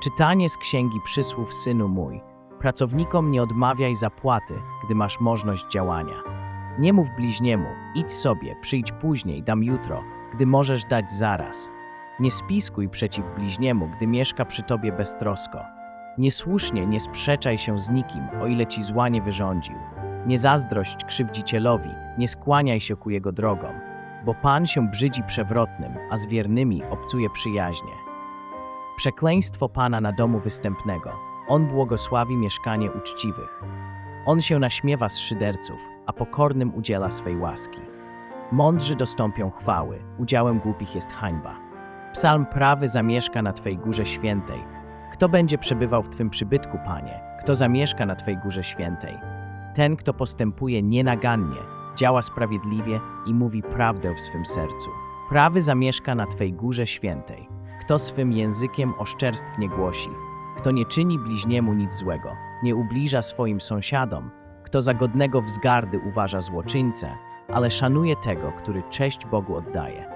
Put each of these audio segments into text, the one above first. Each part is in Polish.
Czytanie z Księgi Przysłów Synu mój. Pracownikom nie odmawiaj zapłaty, gdy masz możność działania. Nie mów bliźniemu, idź sobie, przyjdź później, dam jutro, gdy możesz dać zaraz. Nie spiskuj przeciw bliźniemu, gdy mieszka przy tobie beztrosko. Niesłusznie nie sprzeczaj się z nikim, o ile ci zła nie wyrządził. Nie zazdrość krzywdzicielowi, nie skłaniaj się ku jego drogom, bo Pan się brzydzi przewrotnym, a z wiernymi obcuje przyjaźnie. Przekleństwo Pana na domu występnego. On błogosławi mieszkanie uczciwych. On się naśmiewa z szyderców, a pokornym udziela swej łaski. Mądrzy dostąpią chwały, udziałem głupich jest hańba. Psalm prawy zamieszka na Twej górze świętej. Kto będzie przebywał w Twym przybytku, Panie? Kto zamieszka na Twej górze świętej? Ten, kto postępuje nienagannie, działa sprawiedliwie i mówi prawdę w swym sercu. Prawy zamieszka na Twej górze świętej. Kto swym językiem oszczerstw nie głosi, kto nie czyni bliźniemu nic złego, nie ubliża swoim sąsiadom, kto za godnego wzgardy uważa złoczyńcę, ale szanuje tego, który cześć Bogu oddaje.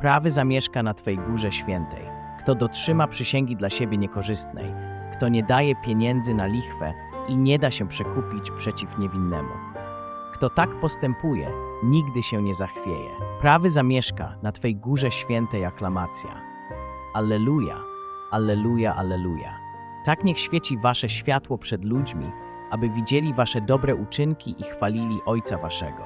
Prawy zamieszka na Twej górze świętej. Kto dotrzyma przysięgi dla siebie niekorzystnej, kto nie daje pieniędzy na lichwę i nie da się przekupić przeciw niewinnemu. Kto tak postępuje, nigdy się nie zachwieje. Prawy zamieszka na Twej górze świętej aklamacja. Alleluja, Alleluja, Alleluja. Tak niech świeci Wasze światło przed ludźmi, aby widzieli Wasze dobre uczynki i chwalili Ojca Waszego.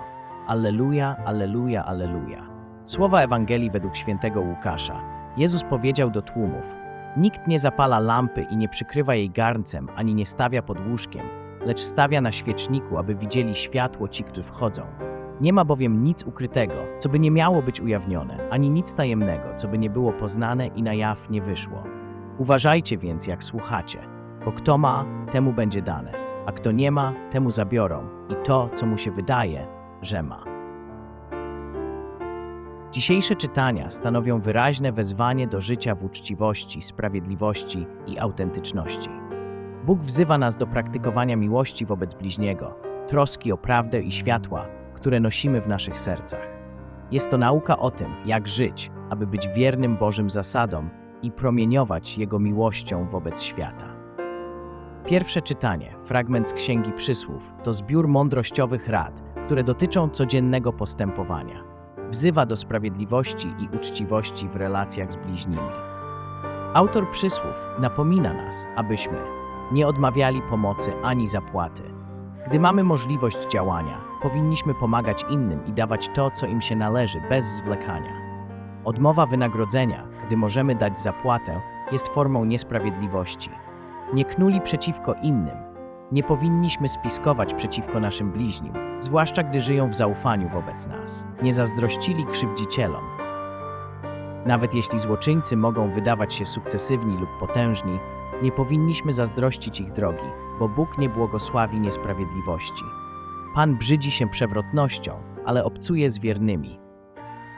Alleluja, Alleluja, Alleluja. Słowa Ewangelii według świętego Łukasza. Jezus powiedział do tłumów: Nikt nie zapala lampy i nie przykrywa jej garncem, ani nie stawia pod łóżkiem, lecz stawia na świeczniku, aby widzieli światło ci, którzy wchodzą. Nie ma bowiem nic ukrytego, co by nie miało być ujawnione, ani nic tajemnego, co by nie było poznane i na jaw nie wyszło. Uważajcie więc, jak słuchacie, bo kto ma, temu będzie dane, a kto nie ma, temu zabiorą i to, co mu się wydaje, że ma. Dzisiejsze czytania stanowią wyraźne wezwanie do życia w uczciwości, sprawiedliwości i autentyczności. Bóg wzywa nas do praktykowania miłości wobec bliźniego, troski o prawdę i światła, które nosimy w naszych sercach. Jest to nauka o tym, jak żyć, aby być wiernym Bożym zasadom i promieniować Jego miłością wobec świata. Pierwsze czytanie, fragment z Księgi Przysłów, to zbiór mądrościowych rad, które dotyczą codziennego postępowania. Wzywa do sprawiedliwości i uczciwości w relacjach z bliźnimi. Autor przysłów napomina nas, abyśmy nie odmawiali pomocy ani zapłaty. Gdy mamy możliwość działania, powinniśmy pomagać innym i dawać to, co im się należy, bez zwlekania. Odmowa wynagrodzenia, gdy możemy dać zapłatę, jest formą niesprawiedliwości. Nie knuli przeciwko innym. Nie powinniśmy spiskować przeciwko naszym bliźnim, zwłaszcza gdy żyją w zaufaniu wobec nas. Nie zazdrościli krzywdzicielom. Nawet jeśli złoczyńcy mogą wydawać się sukcesywni lub potężni, nie powinniśmy zazdrościć ich drogi, bo Bóg nie błogosławi niesprawiedliwości. Pan brzydzi się przewrotnością, ale obcuje z wiernymi.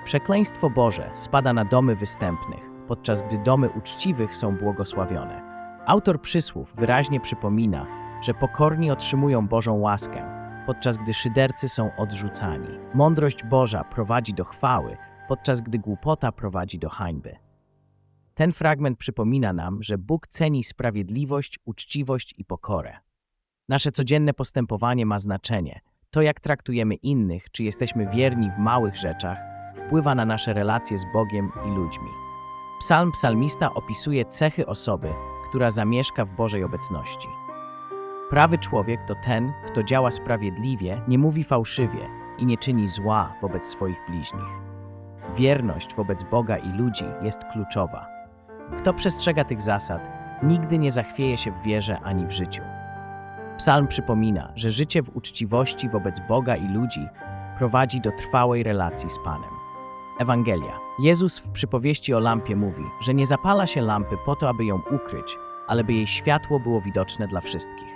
Przekleństwo Boże spada na domy występnych, podczas gdy domy uczciwych są błogosławione. Autor przysłów wyraźnie przypomina, że pokorni otrzymują Bożą łaskę, podczas gdy szydercy są odrzucani. Mądrość Boża prowadzi do chwały, podczas gdy głupota prowadzi do hańby. Ten fragment przypomina nam, że Bóg ceni sprawiedliwość, uczciwość i pokorę. Nasze codzienne postępowanie ma znaczenie. To, jak traktujemy innych, czy jesteśmy wierni w małych rzeczach, wpływa na nasze relacje z Bogiem i ludźmi. Psalm psalmista opisuje cechy osoby, która zamieszka w Bożej obecności. Prawy człowiek to ten, kto działa sprawiedliwie, nie mówi fałszywie i nie czyni zła wobec swoich bliźnich. Wierność wobec Boga i ludzi jest kluczowa. Kto przestrzega tych zasad, nigdy nie zachwieje się w wierze ani w życiu. Psalm przypomina, że życie w uczciwości wobec Boga i ludzi prowadzi do trwałej relacji z Panem. Ewangelia. Jezus w przypowieści o lampie mówi, że nie zapala się lampy po to, aby ją ukryć, ale by jej światło było widoczne dla wszystkich.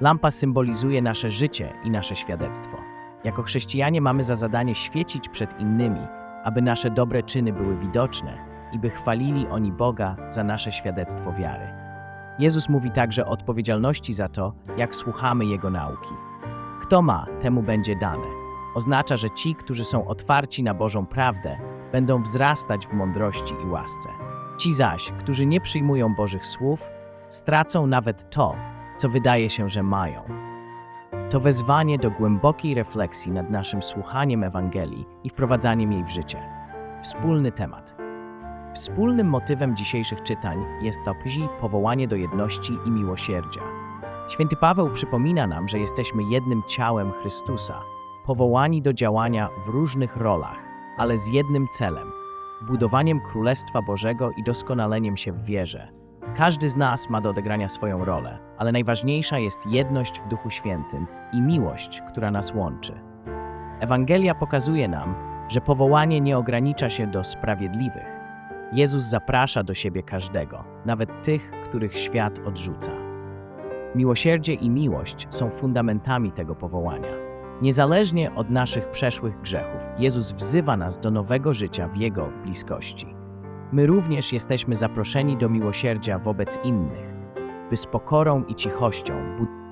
Lampa symbolizuje nasze życie i nasze świadectwo. Jako chrześcijanie mamy za zadanie świecić przed innymi, aby nasze dobre czyny były widoczne i by chwalili oni Boga za nasze świadectwo wiary. Jezus mówi także o odpowiedzialności za to, jak słuchamy Jego nauki. Kto ma, temu będzie dane. Oznacza, że ci, którzy są otwarci na Bożą prawdę, będą wzrastać w mądrości i łasce. Ci zaś, którzy nie przyjmują Bożych słów, stracą nawet to, co wydaje się, że mają. To wezwanie do głębokiej refleksji nad naszym słuchaniem Ewangelii i wprowadzaniem jej w życie. Wspólny temat. Wspólnym motywem dzisiejszych czytań jest to pzi powołanie do jedności i miłosierdzia. Święty Paweł przypomina nam, że jesteśmy jednym ciałem Chrystusa, powołani do działania w różnych rolach, ale z jednym celem budowaniem Królestwa Bożego i doskonaleniem się w wierze. Każdy z nas ma do odegrania swoją rolę, ale najważniejsza jest jedność w Duchu Świętym i miłość, która nas łączy. Ewangelia pokazuje nam, że powołanie nie ogranicza się do sprawiedliwych. Jezus zaprasza do siebie każdego, nawet tych, których świat odrzuca. Miłosierdzie i miłość są fundamentami tego powołania. Niezależnie od naszych przeszłych grzechów, Jezus wzywa nas do nowego życia w Jego bliskości. My również jesteśmy zaproszeni do miłosierdzia wobec innych, by z pokorą i cichością bu-